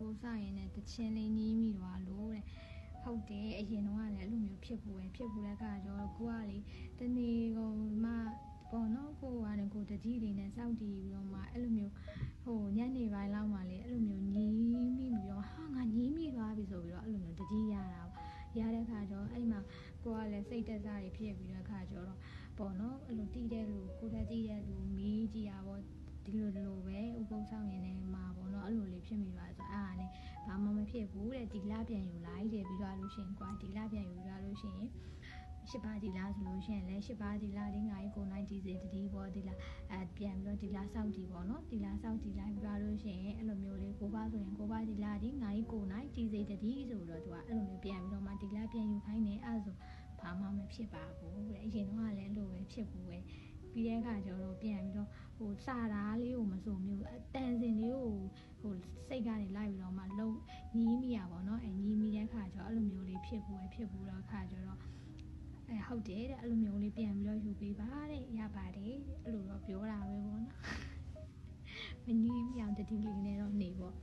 ကိုစရင်လည်းတချင်းလေးညီးမိသွားလို့တဲ့ဟုတ်တယ်အရင်တော့ကလည်းအဲ့လိုမျိုးဖြစ်ဖို့ပဲဖြစ်ဖို့တဲ့အခါကျတော့ကိုကလေတနေ့ကုန်မှပေါ့နော်ကိုကလည်းကိုတကြီးလေးနဲ့စောင့်တည်ပြီးတော့မှအဲ့လိုမျိုးဟိုညနေပိုင်းလောက်မှလေအဲ့လိုမျိုးညီးမိပြီးတော့ဟာငါညီးမိသွားပြီဆိုပြီးတော့အဲ့လိုမျိုးတကြီးရတာပေါ့ရတဲ့အခါကျတော့အဲ့မှာကိုကလည်းစိတ်တက်စားတွေဖြစ်ပြီးတဲ့အခါကျတော့ပေါ့နော်အဲ့လိုတီးတဲ့လူကိုတက်တီးတဲ့လူမီးကြည့်ရပေါ့ဒီလိုဒီလိုပဲဥပုံဆောင်ရင်လည်းမှာပေါ့နော်အဲ့လိုလေးဖြစ်မိပါဆိုအဲ့ဒါနဲ့ဘာမှမ ဖြစ်ဘူးတဲ့ဒီလပြန်ယူလိုက်တယ်ပြီးတော့လို့ရှိရင်ကွာဒီလပြန်ယူရလို့ရှိရင်ရှစ်ပါးဒီလားဆိုလို့ရှိရင်လည်းရှစ်ပါးဒီလားလေးငါးကိုနိုင်ဒီစေတတိပေါ့ဒီလားအဲပြန်ပြီးတော့ဒီလားစောင့်ဒီပေါ့နော်ဒီလားစောင့်ဒီလိုက်ပြီးတော့လို့ရှိရင်အဲ့လိုမျိုးလေးကိုပါဆိုရင်ကိုပါဒီလားဒီငါးကိုနိုင်ဒီစေတတိဆိုတော့သူကအဲ့လိုမျိုးပြန်ပြီးတော့မှဒီလားပြန်ယူခိုင်းနေအဲ့ဆိုဘာမှမဖြစ်ပါဘူးတဲ့အရင်တော့ကလည်းအဲ့လိုပဲဖြစ်ဘူးပဲပြီးတဲ့အခါကျတော့ပြန်ပြီးတော့ဟိုစာသားလေးကိုမစုံမျိုးအတန်စင်လေးကိုဟိုစိတ်ကနေလိုက်ပြီးတော့မှလုံး ညီးမိရပါတော့အဲညီးမိတဲ့အခါကျတော့အဲ့လိုမျိုးလေးဖြစ်ဘူးပဲဖြစ်ဘူးတော့အခါကျတော့အဲဟုတ်တယ်တဲ့အဲ့လိုမျိုးလေးပြန်ပြီးတော့ယူပေးပါတဲ့ရပါတယ်အဲ့လိုတော့ပြောတာပဲပေါ့နော်မညီးမိအောင်တတိလေးနဲ့တော့နေပေါ့